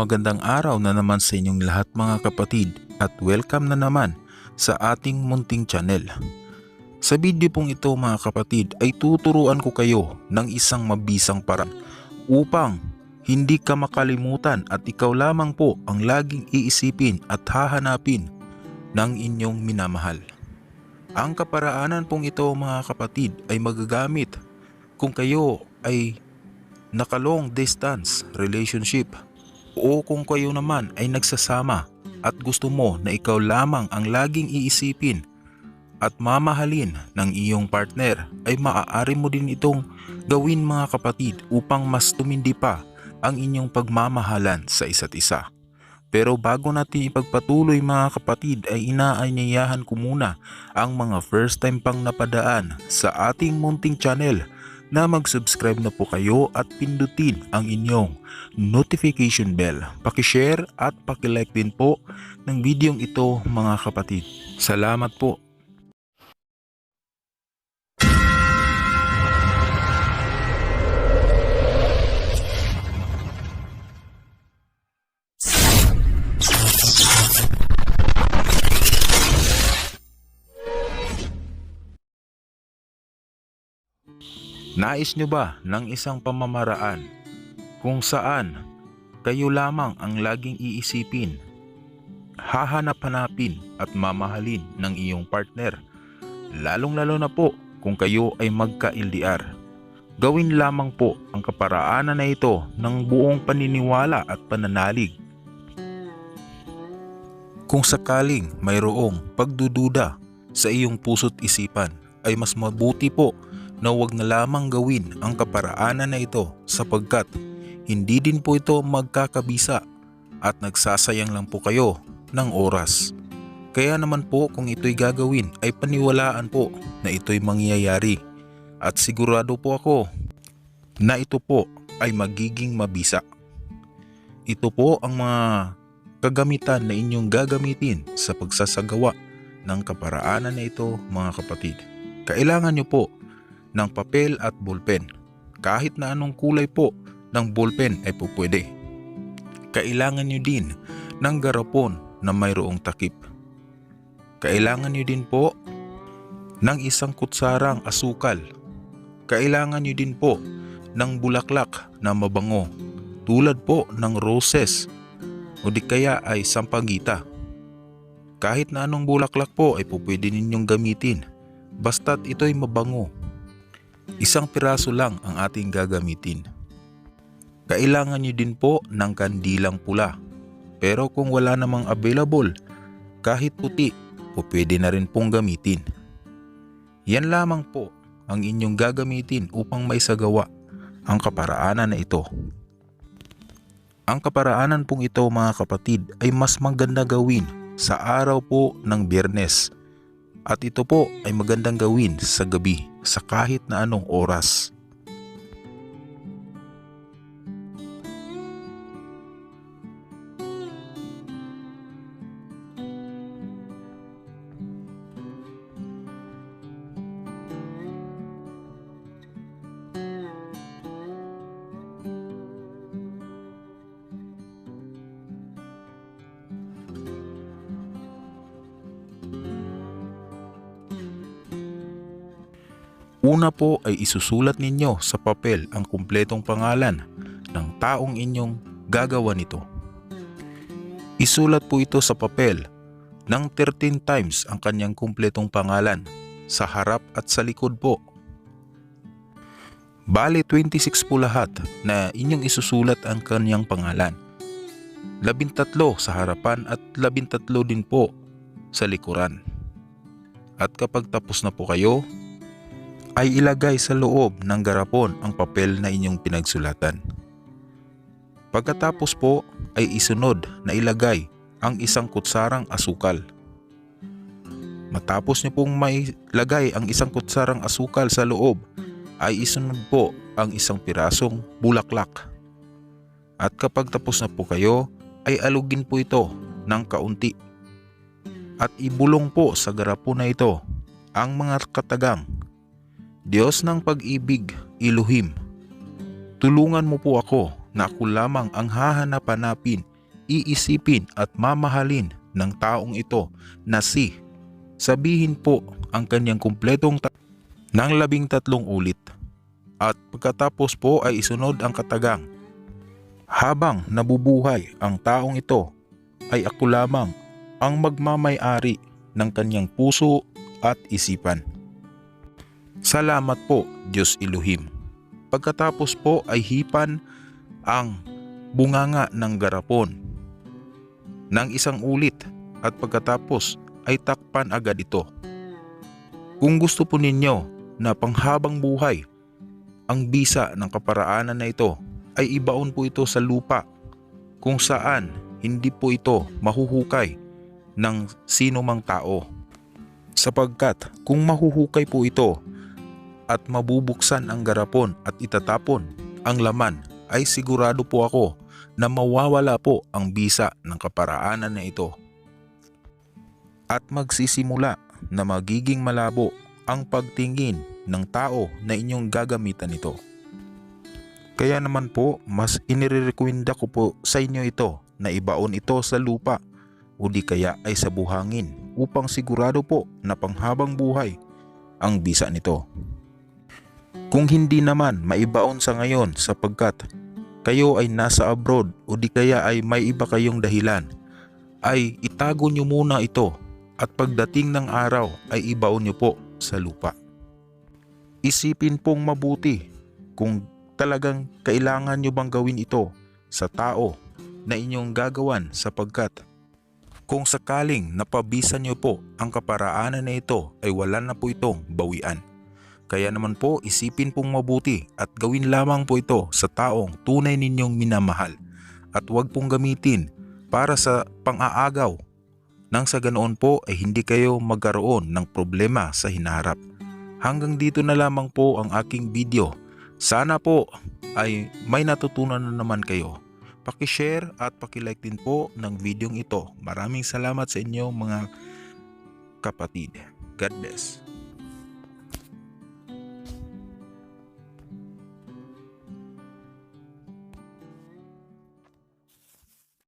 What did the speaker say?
Magandang araw na naman sa inyong lahat mga kapatid at welcome na naman sa ating munting channel. Sa video pong ito mga kapatid ay tuturuan ko kayo ng isang mabisang paraan upang hindi ka makalimutan at ikaw lamang po ang laging iisipin at hahanapin ng inyong minamahal. Ang kaparaanan pong ito mga kapatid ay magagamit kung kayo ay naka long distance relationship o kung kayo naman ay nagsasama at gusto mo na ikaw lamang ang laging iisipin at mamahalin ng iyong partner ay maaari mo din itong gawin mga kapatid upang mas tumindi pa ang inyong pagmamahalan sa isa't isa. Pero bago natin ipagpatuloy mga kapatid ay inaanyayahan ko muna ang mga first time pang napadaan sa ating munting channel na mag-subscribe na po kayo at pindutin ang inyong notification bell. Pakishare at pakilike din po ng videong ito mga kapatid. Salamat po. Nais nyo ba ng isang pamamaraan kung saan kayo lamang ang laging iisipin, hahanap-hanapin at mamahalin ng iyong partner, lalong-lalo na po kung kayo ay magka-LDR. Gawin lamang po ang kaparaanan na ito ng buong paniniwala at pananalig. Kung sakaling mayroong pagdududa sa iyong puso't isipan, ay mas mabuti po na huwag na lamang gawin ang kaparaanan na ito sapagkat hindi din po ito magkakabisa at nagsasayang lang po kayo ng oras. Kaya naman po kung ito'y gagawin ay paniwalaan po na ito'y mangyayari at sigurado po ako na ito po ay magiging mabisa. Ito po ang mga kagamitan na inyong gagamitin sa pagsasagawa ng kaparaanan na ito mga kapatid. Kailangan nyo po ng papel at ballpen. Kahit na anong kulay po ng ballpen ay po pwede. Kailangan nyo din ng garapon na mayroong takip. Kailangan nyo din po ng isang kutsarang asukal. Kailangan nyo din po ng bulaklak na mabango tulad po ng roses o di kaya ay sampagita. Kahit na anong bulaklak po ay po pwede ninyong gamitin basta't ito'y mabango Isang piraso lang ang ating gagamitin. Kailangan nyo din po ng kandilang pula. Pero kung wala namang available, kahit puti, po pwede na rin pong gamitin. Yan lamang po ang inyong gagamitin upang maisagawa ang kaparaanan na ito. Ang kaparaanan pong ito mga kapatid ay mas maganda gawin sa araw po ng biyernes at ito po ay magandang gawin sa gabi sa kahit na anong oras. Una po ay isusulat ninyo sa papel ang kumpletong pangalan ng taong inyong gagawa nito. Isulat po ito sa papel ng 13 times ang kanyang kumpletong pangalan sa harap at sa likod po. Bale 26 po lahat na inyong isusulat ang kanyang pangalan. Labintatlo sa harapan at labintatlo din po sa likuran. At kapag tapos na po kayo, ay ilagay sa loob ng garapon ang papel na inyong pinagsulatan. Pagkatapos po ay isunod na ilagay ang isang kutsarang asukal. Matapos niyo pong may lagay ang isang kutsarang asukal sa loob ay isunod po ang isang pirasong bulaklak. At kapag tapos na po kayo ay alugin po ito ng kaunti. At ibulong po sa garapon na ito ang mga katagang Diyos ng pag-ibig, Iluhim, tulungan mo po ako na ako lamang ang hahanap-hanapin iisipin at mamahalin ng taong ito na si sabihin po ang kanyang kumpletong ta- ng labing tatlong ulit at pagkatapos po ay isunod ang katagang. Habang nabubuhay ang taong ito ay ako lamang ang magmamay-ari ng kanyang puso at isipan. Salamat po Diyos Elohim. Pagkatapos po ay hipan ang bunganga ng garapon ng isang ulit at pagkatapos ay takpan agad ito. Kung gusto po ninyo na panghabang buhay ang bisa ng kaparaanan na ito ay ibaon po ito sa lupa kung saan hindi po ito mahuhukay ng sino mang tao. Sapagkat kung mahuhukay po ito at mabubuksan ang garapon at itatapon ang laman ay sigurado po ako na mawawala po ang bisa ng kaparaanan na ito. At magsisimula na magiging malabo ang pagtingin ng tao na inyong gagamitan ito. Kaya naman po, mas inirerekwenda ko po sa inyo ito na ibaon ito sa lupa o di kaya ay sa buhangin upang sigurado po na panghabang buhay ang bisa nito. Kung hindi naman maibaon sa ngayon sapagkat kayo ay nasa abroad o di kaya ay may iba kayong dahilan, ay itago nyo muna ito at pagdating ng araw ay ibaon nyo po sa lupa. Isipin pong mabuti kung talagang kailangan nyo bang gawin ito sa tao na inyong gagawan sapagkat kung sakaling napabisan nyo po ang kaparaanan na ito ay wala na po itong bawian. Kaya naman po isipin pong mabuti at gawin lamang po ito sa taong tunay ninyong minamahal at huwag pong gamitin para sa pang-aagaw nang sa ganoon po ay hindi kayo magkaroon ng problema sa hinaharap. Hanggang dito na lamang po ang aking video. Sana po ay may natutunan na naman kayo. Pakishare at pakilike din po ng videong ito. Maraming salamat sa inyo mga kapatid. God bless.